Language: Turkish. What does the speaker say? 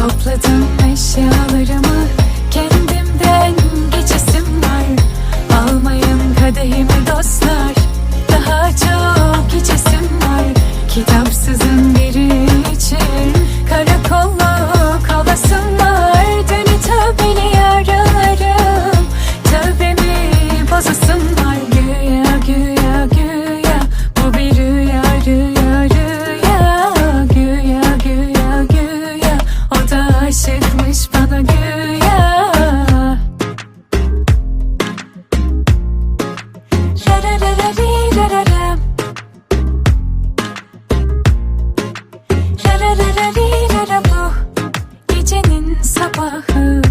Topladım eşyalarımı Kendimden geçesim var. Almayın kadehimi dostlar Daha çok içesim var. Kitapsızın biri sabahı.